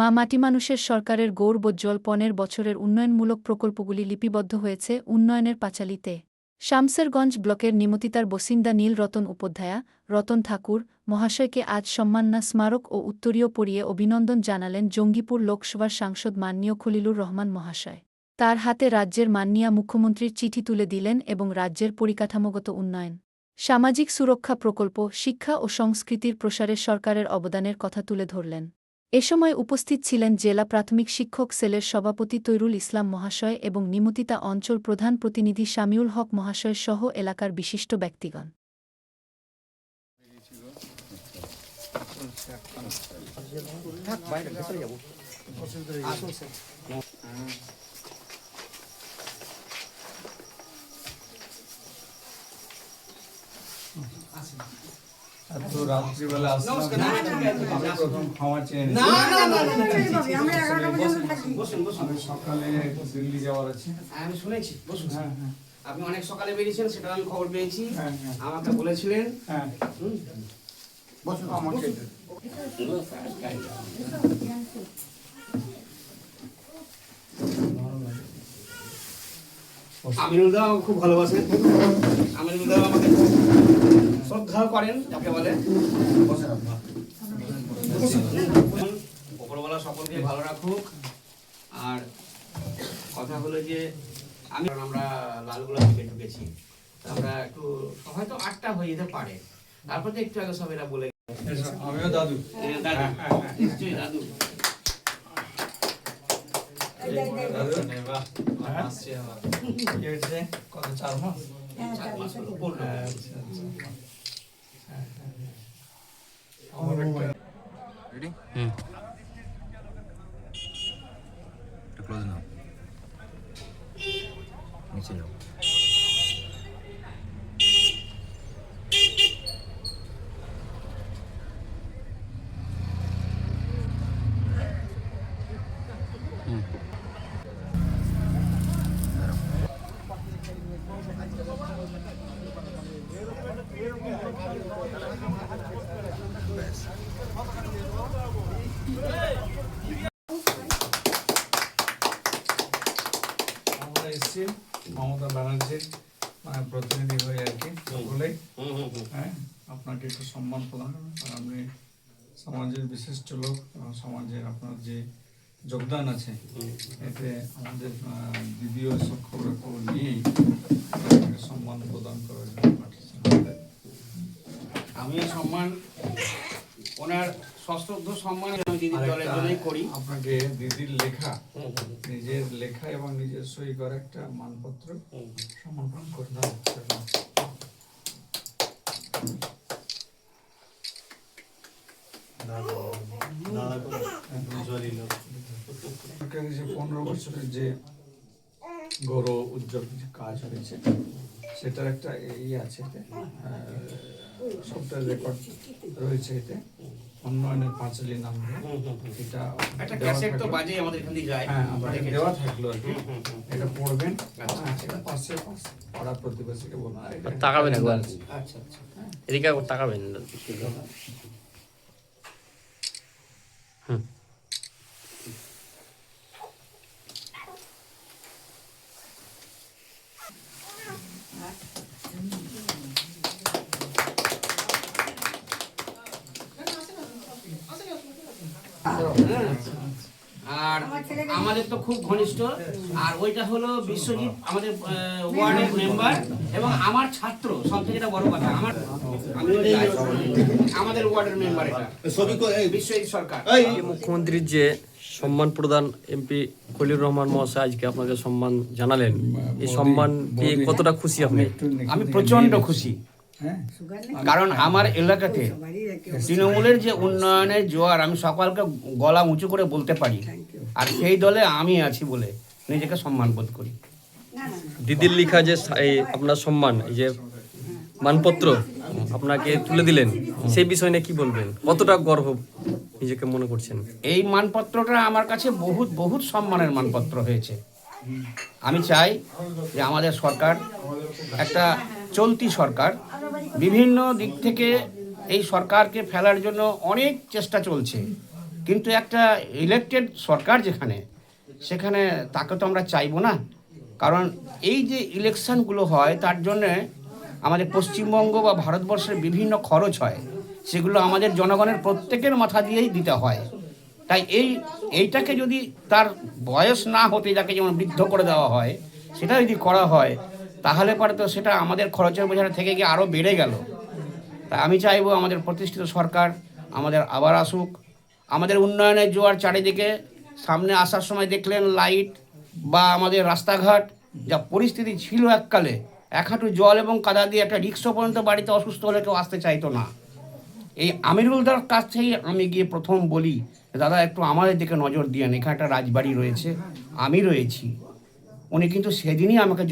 মা মাটি মানুষের সরকারের গৌরবোজ্জ্বল পনেরো বছরের উন্নয়নমূলক প্রকল্পগুলি লিপিবদ্ধ হয়েছে উন্নয়নের পাঁচালিতে। শামসেরগঞ্জ ব্লকের নিমতিতার বসিন্দা নীল রতন উপাধ্যায়া, রতন ঠাকুর, মহাশয়কে আজ সম্মাননা স্মারক ও উত্তরীয় পড়িয়ে অভিনন্দন জানালেন জঙ্গিপুর লোকসভার সাংসদ মাননীয় খলিলুর রহমান মহাশয়। তার হাতে রাজ্যের মাননীয়া মুখ্যমন্ত্রীর চিঠি তুলে দিলেন এবং রাজ্যের পরিকাঠামোগত উন্নয়ন, সামাজিক সুরক্ষা প্রকল্প, শিক্ষা ও সংস্কৃতির প্রসারে সরকারের অবদানের কথা তুলে ধরলেন। এ সময় উপস্থিত ছিলেন জেলা প্রাথমিক শিক্ষক সেলের সভাপতি তৈরুল ইসলাম মহাশয় এবং নিমতিতা অঞ্চল প্রধান প্রতিনিধি শামিউল হক মহাশয় সহ এলাকার বিশিষ্ট ব্যক্তিগণ। এত রাত্রিবেলা আসলাম আমি প্রথম ক্ষমা চেয়ে বসুন বসুন আমি সকালে দিল্লি যাওয়ার আছে আমি শুনেছি বসুন হ্যাঁ হ্যাঁ আপনি অনেক সকালে বেরিয়েছেন সেটা আমি খবর পেয়েছি হ্যাঁ, হ্যাঁ। আমাকে বলেছিলেন হ্যাঁ হুম, আমাকে আমিনুল দা খুব ভালোবাসেন আমিনুল দা আমাকে খুব শ্রদ্ধাও করেন যাকে বলে ওপরওয়ালা সকলকে ভালো রাখুক। আর কথা হলো যে আমি আমরা লালগোলা থেকে ঢুকেছি আমরা একটু হয়তো আটটা হয়ে যেতে পারে। তারপর তো একটু আগে সব এরা বলে আমিও দাদু। দাদু। নিশ্চয়ই দাদু। দাদু হ্যাঁ? কি হয়েছে? কত চার মাস? চার মাস হলো, Ready? Hmm. To close now. Niche jao. Thank you. আমরা এসেছি মমতা ব্যানার্জির মানে প্রতিনিধি হয়ে আর কি হুম। হ্যাঁ আপনাকে একটু সম্মান প্রদান। আর আপনি সমাজের বিশিষ্ট লোক এবং সমাজের আপনার যে যোগদান আছে এতে আমাদের দিদিও সব খবর খবর নিয়েই সম্মান প্রদান করার জন্য পাঠিয়েছেন আমি সম্মান ওনার সশ্রদ্ধ সম্মান দিদির দলের জন্যই করি। আপনাকে দিদির লেখা নিজের লেখা এবং নিজের সই করা একটা মানপত্র সমর্পণ করে দাও যে পনেরো বছরের যে গৌরব উজ্জ্বল কাজ হয়েছে সেটার একটা এই আছে। এতে সবটার রেকর্ড রয়েছে এতে। উন্নয়নের পাঁচালি নাম। এটা একটা ক্যাসেট তো বাজে আমাদের এখান দিয়ে যায়। হ্যাঁ আমরা দেওয়া থাকল আর কি। এটা পড়বেন। আচ্ছা। হ্যাঁ, এটা পাশে পাশে। পাড়া প্রতিবেশীকে বলুন। আর এটা- তাকাবেন একবার। আচ্ছা আচ্ছা। এদিকে তাকাবেন। হুম। আর আমাদের তো খুব ঘনিষ্ঠ। আর ওইটা হলো বিশ্বজিৎ আমাদের ওয়ার্ডের মেম্বার এবং আমার ছাত্র সব থেকে এটা বড় কথা আমার আমাদের ওয়ার্ডের মেম্বার এটা। বিশ্বজিৎ সরকার। মুখ্যমন্ত্রীর যে সম্মান প্রদান এমপি খলিল রহমান মহাশয় আজকে আপনাকে সম্মান জানালেন। এই সম্মান পেয়ে কতটা খুশি আপনি? আমি প্রচণ্ড খুশি। হ্যাঁ? কারণ আমার এলাকাতে তৃণমূলের যে উন্নয়নের জোয়ার আমি সকালকে গলা উঁচু করে বলতে পারি। আর সেই দলে আমি আছি বলে নিজেকে সম্মান বোধ করি। দিদির লেখা যে আপনার সম্মান এই যে মানপত্র আপনাকে তুলে দিলেন সেই বিষয় নিয়ে কি বলবেন? কতটা গর্ব নিজেকে মনে করছেন? এই মানপত্রটা আমার কাছে বহুত বহুত সম্মানের মানপত্র হয়েছে। আমি চাই যে আমাদের সরকার একটা চলতি সরকার বিভিন্ন দিক থেকে এই সরকারকে ফেলার জন্য অনেক চেষ্টা চলছে। কিন্তু একটা ইলেকটেড সরকার যেখানে, সেখানে তাকে তো আমরা চাইব না। কারণ এই যে ইলেকশনগুলো হয়, তার জন্যে আমাদের পশ্চিমবঙ্গ বা ভারতবর্ষের বিভিন্ন খরচ হয়। সেগুলো আমাদের জনগণের প্রত্যেকের মাথা দিয়েই দিতে হয়। তাই এই, এইটাকে যদি তার বয়স না হতে যাকে যেমন বৃদ্ধ করে দেওয়া হয়, সেটা যদি করা হয়, তাহলে পরে তো সেটা আমাদের খরচের বোঝাটা থেকে গিয়ে আরও বেড়ে গেল। তাই আমি চাইব আমাদের প্রতিষ্ঠিত সরকার আমাদের আবার আসুক। আমাদের উন্নয়নের জোয়ার চারিদিকে, সামনে আসার সময় দেখলেন লাইট বা আমাদের রাস্তাঘাট, যা পরিস্থিতি ছিল এককালে। এক হাঁটু জল এবং কাদা দিয়ে একটা রিক্সা পর্যন্ত বাড়িতে অসুস্থ হলে কেউ আসতে চাইতো না। এই আমিরুলদার কাছ থেকেই আমি গিয়ে প্রথম বলি, দাদা, একটু আমাদের দিকে নজর দিয়েন। এখানে একটা রাজবাড়ি রয়েছে, আমি রয়েছি। উনি কিন্তু সেদিনই আমাকে